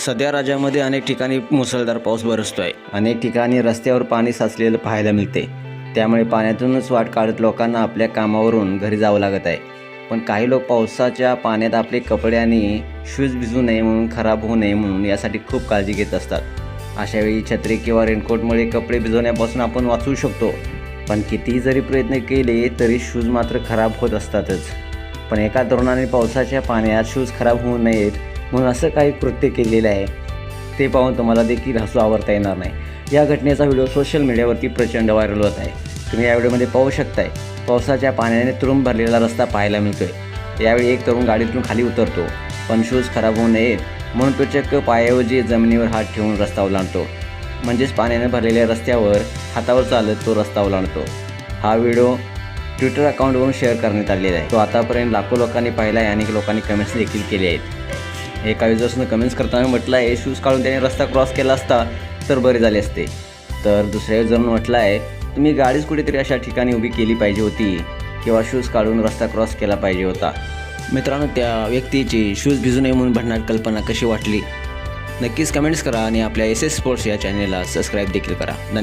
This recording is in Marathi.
सध्या राज्यामध्ये अनेक ठिकाणी मुसळधार पाऊस बरसतो आहे अनेक ठिकाणी रस्त्यावर पाणी साचलेलं पाहायला मिळते त्यामुळे पाण्यातूनच वाट काढत लोकांना आपल्या कामावरून घरी जावं लागत आहे. पण काही लोक पावसाच्या पाण्यात आपले कपडे आणि शूज भिजू नये म्हणून खराब होऊ नये म्हणून यासाठी खूप काळजी घेत असतात. अशावेळी छत्री किंवा रेनकोटमुळे कपडे भिजवण्यापासून आपण वाचू शकतो. पण कितीही जरी प्रयत्न केले तरी शूज मात्र खराब होत असतातच. पण एका तरुणाने पावसाच्या पाण्यात शूज खराब होऊ नयेत म्हणून असं काही कृत्य केलेलं आहे ते पाहून तुम्हाला देखील हसू आवरता येणार नाही. या घटनेचा व्हिडिओ सोशल मीडियावरती प्रचंड व्हायरल होत आहे. तुम्ही या व्हिडिओमध्ये पाहू शकताय पावसाच्या पाण्याने तुरुंब भरलेला रस्ता पाहायला मिळतोय. यावेळी एक तरुण गाडीतून खाली उतरतो पण शूज खराब होऊ नयेत म्हणून तो चक्क पायाऐवजी जमिनीवर हात ठेवून रस्ता ओलांडतो. म्हणजेच पाण्याने भरलेल्या रस्त्यावर हातावर चालत तो रस्ता ओलांडतो. हा व्हिडिओ ट्विटर अकाउंटवरून शेअर करण्यात आलेला आहे. तो आतापर्यंत लाखो लोकांनी पाहिला आहे अनेक लोकांनी कमेंट्स देखील केले आहेत. एका युजर्सनं कमेंट्स करताना म्हटलं आहे शूज काढून त्याने रस्ता क्रॉस केला असता तर बरे झाले असते. तर दुसऱ्या युजरनं म्हटलं आहे तुम्ही गाडीच कुठेतरी अशा ठिकाणी उभी केली पाहिजे होती किंवा शूज काढून रस्ता क्रॉस केला पाहिजे होता. मित्रांनो त्या व्यक्तीची शूज भिजू नये म्हणून भन्नाट कल्पना कशी वाटली? नक्कीच कमेंट्स करा आणि आपल्या एस एस स्पोर्ट्स या चॅनेलला सबस्क्राईब देखील करा. धन्यवाद.